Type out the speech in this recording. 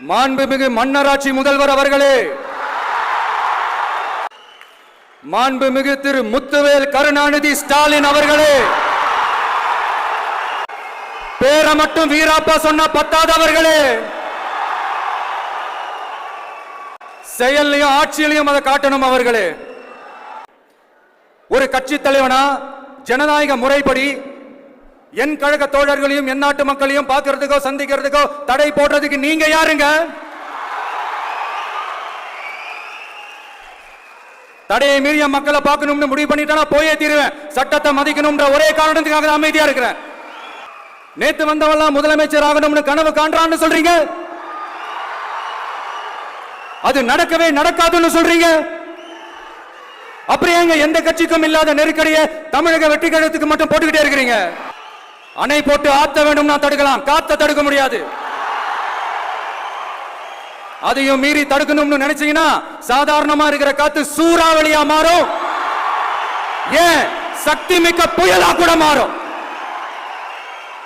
மாண்புமிகு மன்னராட்சி முதல்வர் அவர்களே மாண்புமிகு திரு முத்துவேல் கருணாநிதி ஸ்டாலின் அவர்களே பேரை மட்டும் வீராப்பா சொன்ன பத்தாதவர்களே செயல்லையும் ஆட்சியிலையும் அதை காட்டணும் அவர்களே. ஒரு கட்சி தலைவனா ஜனநாயக முறைப்படி என் கழக தோழர்களையும் என் நாட்டு மக்களையும் பார்க்கறதுக்கோ சந்திக்கிறதுக்கோ தடை போடுறதுக்கு நீங்க யாருங்க? தடையை மீறிய மக்களை பார்க்கணும்னு முடிவு பண்ணிட்டா போயே தீருவேன். சட்டத்தை மதிக்கணும்ன்ற ஒரே காரணத்துக்காக அமைதியா இருக்கிறேன். நேத்து வந்தவெல்லாம் முதலமைச்சர் ஆகணும்னு கனவு காண்றான்னு சொல்றீங்க? அது நடக்கவே நடக்காதுன்னு சொல்றீங்க? அப்புறம் ஏங்க எந்த கட்சிக்கும் இல்லாத நெருக்கடியை தமிழக வெற்றி கழகத்துக்கு மட்டும் போட்டுக்கிட்டே இருக்கிறீங்க? அணை போட்டு ஆத்த வேண்டும்னா தடுக்கலாம். காத்த தடுக்க முடியாது. அதையும் மீறி தடுக்கணும்னு நினைச்சீங்கன்னா சாதாரணமா இருக்கிற காத்து சூறாவளியா மாறும். ஏன்? சக்தி மிக்க புயலா கூட மாறும்.